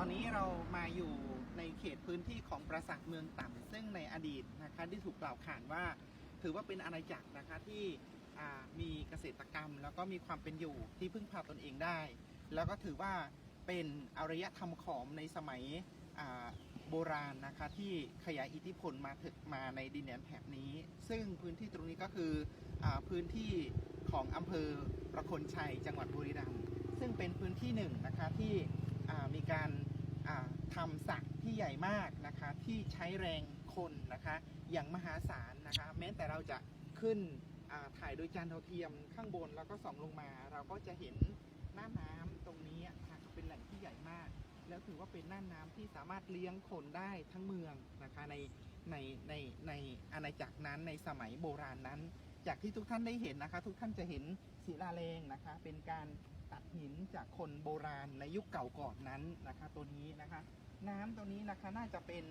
อนนี้เรามาอยู่ในเขตพื้นที่ของปราสาทเมืองต่ำซึ่งในอดีตนะคะที่ถูกกล่าวขานว่า ถือว่าเป็นอาณาจักรนะคะที่มีเกษตรกรรม แล้วก็มีความเป็นอยู่ที่พึ่งพาตนเองได้ แล้วก็ถือว่าเป็นอารยธรรมขอมในสมัยโบราณนะคะที่ขยายอิทธิพลมาถึงมาในดินแดนแถบนี้ ซึ่งพื้นที่ตรงนี้ก็คืออพื้นที่ของอำเภอประคนชัยจังหวัดบุรีรัมย์ซึ่งเป็นพื้นที่หนึ่งนะคะที่มีการ ทำสระที่ใหญ่มากนะคะ ที่ใช้แรงคนนะคะ อย่างมหาศาลนะคะ แม้แต่เราจะขึ้นถ่ายโดยจานดาวเทียมข้างบนแล้วก็ส่องลงมา เราก็จะเห็นหน้าน้ำตรงนี้ค่ะเป็นแหล่งที่ใหญ่มาก แล้วถือว่าเป็นน่านน้ำที่สามารถเลี้ยงคนได้ทั้งเมืองนะคะในในในในอาณาจักรนั้นในสมัยโบราณนั้น จากที่ทุกท่านได้เห็นนะคะ ทุกท่านจะเห็นศิลาแรงนะคะ เป็นการ ตัดหินจากคนโบราณในยุคเก่าก่อนนั้นนะคะ ตัวนี้นะคะ น้ำตัวนี้นะคะน่าจะเป็น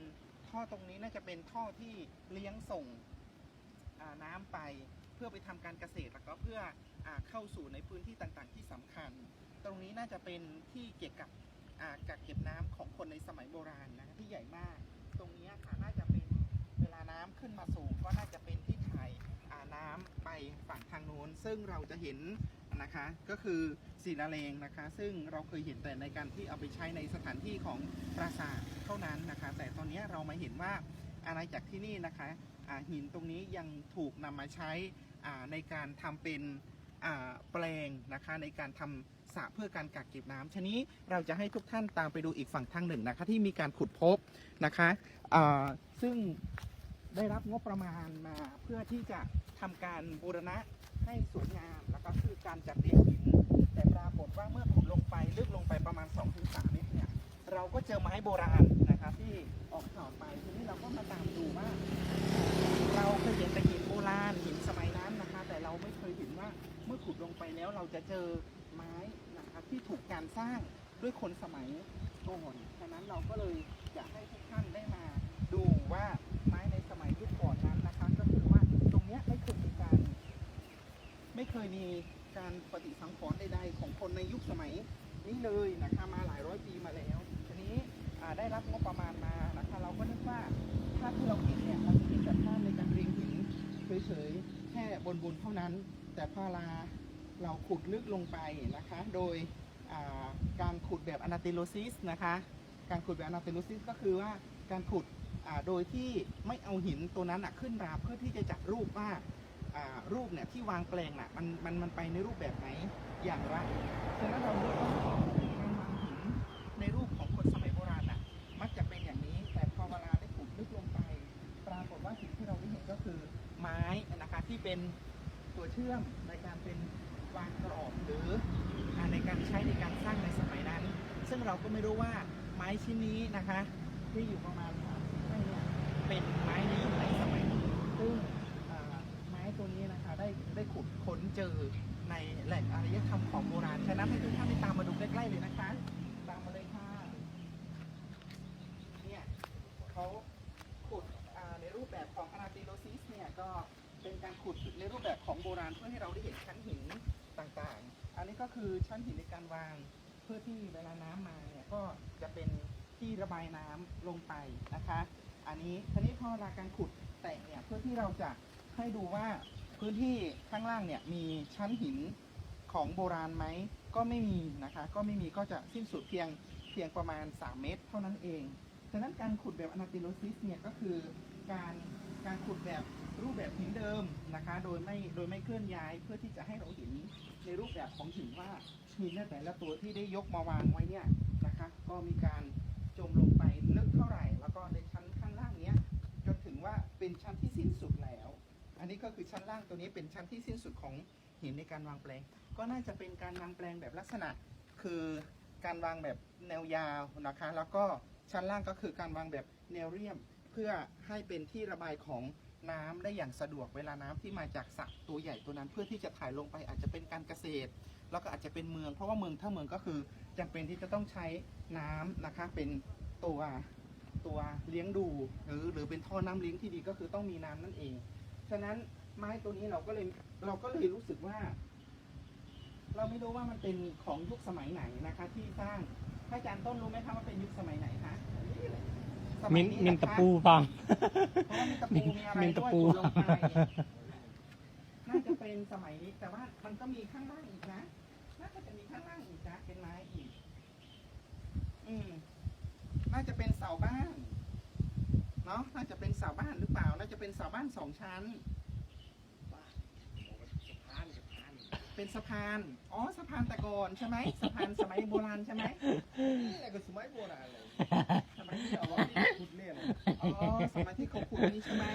ท่อตรงนี้น่าจะเป็นท่อที่เลี้ยงส่งน้ำไปเพื่อไปทำการเกษตรแล้วก็เพื่ออเข้าสู่ในพื้นที่ต่างๆ ที่สำคัญ ตรงนี้น่าจะเป็นที่เกี่ยวกับกักเก็บน้ำของคนในสมัยโบราณนะที่ใหญ่มาก ตรงนี้ค่ะน่าจะเป็นเวลาน้ำขึ้นมาสูงก็น่าจะเป็นที่ถ่ายน้ำไปฝั่งทางโน้นซึ่งเราจะเห็น นะคะ ก็คือศิลาแรงนะคะ ซึ่งเราเคยเห็นแต่ในการที่เอาไปใช้ในสถานที่ของปราสาทเท่านั้นนะคะ แต่ตอนนี้เรามาเห็นว่าอาณาจักรที่นี่นะคะหินตรงนี้ยังถูกนำมาใช้ในการทำเป็นแปลงนะคะในการทำสระเพื่อการกักเก็บน้ำชนี้เราจะให้ทุกท่านตามไปดูอีกฝั่งทางหนึ่งนะคะที่มีการขุดพบนะคะซึ่งได้รับงบประมาณมาเพื่อที่จะทำการบูรณะ ให้สวยงามแล้วก็คือการจัดเรียงหิน แต่ปรากฏว่าเมื่อขุดลงไปลึกลงไปประมาณ2-3เมตรเนี่ยเราก็เจอไม้โบราณนะคะที่ออกข่าวไปทีนี้เราก็มาตามดูว่า เราเคยเห็นแต่หินโบราณหินสมัยนั้นนะคะ แต่เราไม่เคยเห็นว่าเมื่อขุดลงไปแล้วเราจะเจอไม้นะคะที่ถูกการสร้างด้วยคนสมัยก่อนฉะนั้นเราก็เลยอยากให้ทุกท่านได้มาดูว่าไม้ในสมัยยุคก่อนนั้นนะคะ ก็คือว่าตรงเนี้ยไม่เคยมีการ ไม่เคยมี การปฏิสังขรณ์ใดๆของคนในยุคสมัยนี้เลยนะคะมาหลายร้อยปีมาแล้ว ทีนี้ได้รับงบประมาณมานะคะเราก็นึกว่าภาพที่เราเห็นเนี่ยเราจะเห็นแต่ภาพในการเรียงหินเฉยๆแค่บนๆเท่านั้น แต่พอลาเราขุดลึกลงไปนะคะ โดยการขุดแบบอนาติโลซิสนะคะการขุดแบบอนาติโลซิสก็คือว่าการขุดโดยที่ไม่เอาหินตัวนั้นขึ้นราเพื่อที่จะจัดรูปว่า รูปเนี่ยที่วางแปลงน่ะมันมันมันไปในรูปแบบไหนอย่างไรฉะนั้นเราเลือกว่าการวางหินในรูปของคนสมัยโบราณน่ะมักจะเป็นอย่างนี้ แต่พอเวลาได้ขุดลึกลงไป ปรากฏว่าสิ่งที่เราได้เห็นก็คือไม้นะคะที่เป็นตัวเชื่อมในการเป็นวางกรอบหรือในการใช้ในการสร้างในสมัยนั้น ซึ่งเราก็ไม่รู้ว่าไม้ชิ้นนี้นะคะ ที่อยู่ประมาณเนี่ยเป็นไม้นยุคไหนสมัยไหนซึ่ง อ่าไม้ตัวนี้นะคะ ได้ได้ขุดค้นเจอในแหล่งอารยธรรมของโบราณ ฉะนั้นให้ทุกท่านได้ตามมาดูใกล้ๆเลยนะคะ ตามมาเลยค่ะ เนี่ยเขาขุดในรูปแบบของอนาติโลซิสเนี่ยก็เป็นการขุดในรูปแบบของโบราณเพื่อให้เราได้เห็นชั้นหินต่างๆ อันนี้ก็คือชั้นหินในการวางเพื่อที่เวลาน้ำมาเนี่ยก็จะเป็นที่ระบายน้ำลงไปนะคะ อันนี้ทีนี้พอเวลาการขุดแตกเนี่ยเพื่อที่เราจะให้ดูว่า พื้นที่ข้างล่างเนี่ยมีชั้นหินของโบราณไหมก็ไม่มีนะคะ ก็ไม่มีก็จะสิ้นสุดเพียงเพียงประมาณ 3 เมตร เท่านั้นเองฉะนั้นการขุดแบบอนาติโลซิสเนี่ยก็คือการการขุดแบบรูปแบบหินเดิมนะคะ โดยไม่โดยไม่เคลื่อนย้ายเพื่อที่จะให้เราเห็นในรูปแบบของหินว่าหินในแต่ละตัวที่ได้ยกมาวางไว้เนี่ยนะคะ ก็มีการจมลงไปลึกเท่าไหร่ แล้วก็ในชั้นข้างล่างเนี้ยจนถึงว่าเป็นชั้นที่สิ้นสุดแล้ว อันนี้ก็คือชั้นล่างตัวนี้เป็นชั้นที่สิ้นสุดของหินในการวางแปลง ก็น่าจะเป็นการวางแปลงแบบลักษณะ คือการวางแบบแนวยาวนะคะ แล้วก็ชั้นล่างก็คือการวางแบบแนวเรียบเพื่อให้เป็นที่ระบายของน้ำได้อย่างสะดวกเวลาน้ำที่มาจากสระตัวใหญ่ตัวนั้น เพื่อที่จะถ่ายลงไปอาจจะเป็นการเกษตร แล้วก็อาจจะเป็นเมืองเพราะว่าเมืองถ้าเมืองก็คือจำเป็นที่จะต้องใช้น้ำนะคะเป็นตัวตัวเลี้ยงดูหรือหรือเป็นท่อน้ำเลี้ยงที่ดีก็คือต้องมีน้ำนั่นเอง ฉะนั้นไม้ตัวนี้เราก็เลยเราก็เลยรู้สึกว่า เราไม่รู้ว่ามันเป็นของยุคสมัยไหนนะคะ ที่สร้างพระอาจารย์ต้นต้นรู้ไหมคะว่าเป็นยุคสมัยไหนคะสมิยนนี้มินนะคะตะปูฟังเพราะว่ามีตะปูมีอะไรมินด้ตะวยปูขุดลงไปน่าจะเป็นสมัยนี้ แต่ว่ามันก็มีข้างล่างอีกนะน่าจะมีข้างล่างอีกนะเป็นไม้อีก อืม น่าจะเป็นเสาบ้านเนาะน่าจะเป็นเสาบ้านหรือเปล่า บ้านสองชั้น เป็นสะพาน อ๋อ สะพานแต่ก่อนใช่ไหมสะพานสมัยโบราณใช่ไหมนี่แหละก็สมัยโบราณเลยสมัยที่เอาเอาว่าว่าขุดเนี่ยนะอ๋อ สมัยที่เขาขุดนี่ใช่ไหม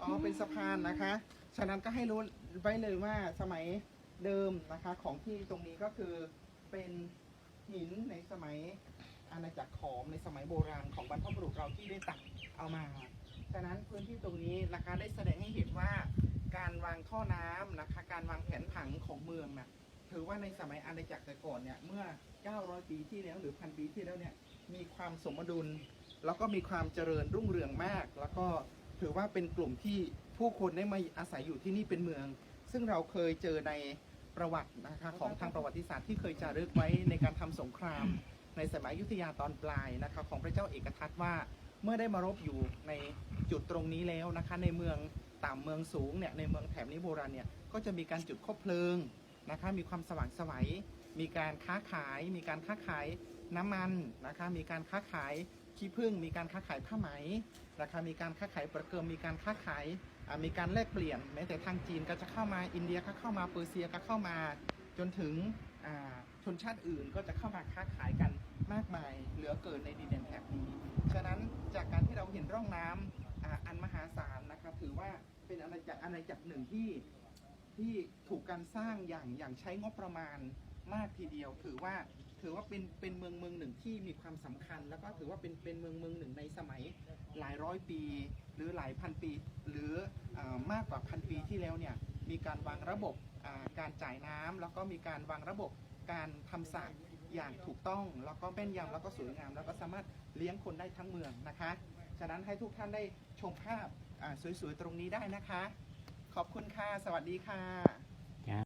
อ๋อ เป็นสะพานนะคะ ฉะนั้นก็ให้รู้ไว้เลยว่าสมัยเดิมนะคะ ของที่ตรงนี้ก็คือเป็นหินในสมัยอาณาจักรขอมในสมัยโบราณของบรรพบุรุษเราที่ได้ตักเอามา ฉะนั้นพื้นที่ตรงนี้นะคะได้แสดงให้เห็นว่าการวางท่อน้ำนะคะ การวางแผนผังของเมืองนะถือว่าในสมัยอาณาจักรแต่ก่อนเนี่ยเมื่อ 900 ปีที่แล้วหรือพันปีที่แล้วเนี่ยมีความสมดุล แล้วก็มีความเจริญรุ่งเรืองมาก แล้วก็ถือว่าเป็นกลุ่มที่ผู้คนได้มาอาศัยอยู่ที่นี่เป็นเมือง ซึ่งเราเคยเจอในประวัตินะคะของทางประวัติศาสตร์ที่เคยจารึกไว้ในการทำสงคราม ในสมัยยุทธยาตอนปลายนะคะของพระเจ้าเอกทัตว่า เมื่อได้มารบอยู่ในจุดตรงนี้แล้วนะคะ ในเมืองต่ำเมืองสูงเนี่ยในเมืองแถบนี้โบราณเนี่ยก็จะมีการจุดคบเพลิงนะคะ มีความสว่างไสวัย มีการค้าขาย มีการค้าขายน้ำมันนะคะ มีการค้าขายขี้ผึ้งมีการค้าขายผ้าไหมนะคะมีการค้าขายประเกิมมีการค้าขายมีการแลกเปลี่ยนแม้แต่ทางจีนก็จะเข้ามาอินเดียก็เข้ามาเปอร์เซียก็เข้ามาจนถึงชนชาติอื่นก็จะเข้ามาค้าขายกันมากมายเหลือเกินในดินแดนแถบนี้ ฉะนั้นจากกา ร่องน้ำอ่าอันมหาศาลนะครับ ถือว่าเป็นอาณาจักรอาณาจักรหนึ่งที่ที่ถูกการสร้างอย่างอย่างใช้งบประมาณมากทีเดียว ถือว่าถือว่าเป็นเป็นเมืองเมืองหนึ่งที่มีความสำคัญ แล้วก็ถือว่าเป็นเป็นเมืองเมืองหนึ่งในสมัยหลายร้อยปี หรือหลายพันปี หรืออมากกว่าพันปีที่แล้วเนี่ยมีการวางระบบการจ่ายน้ำแล้วก็มีการวางระบบการทำสระอย่างถูกต้อง แล้วก็แม่นยำแล้วก็สวยงาม แล้วก็สามารถเลี้ยงคนได้ทั้งเมืองนะคะ ฉะนั้นให้ทุกท่านได้ชมภาพสวยๆตรงนี้ได้นะคะ ขอบคุณค่ะ สวัสดีค่ะ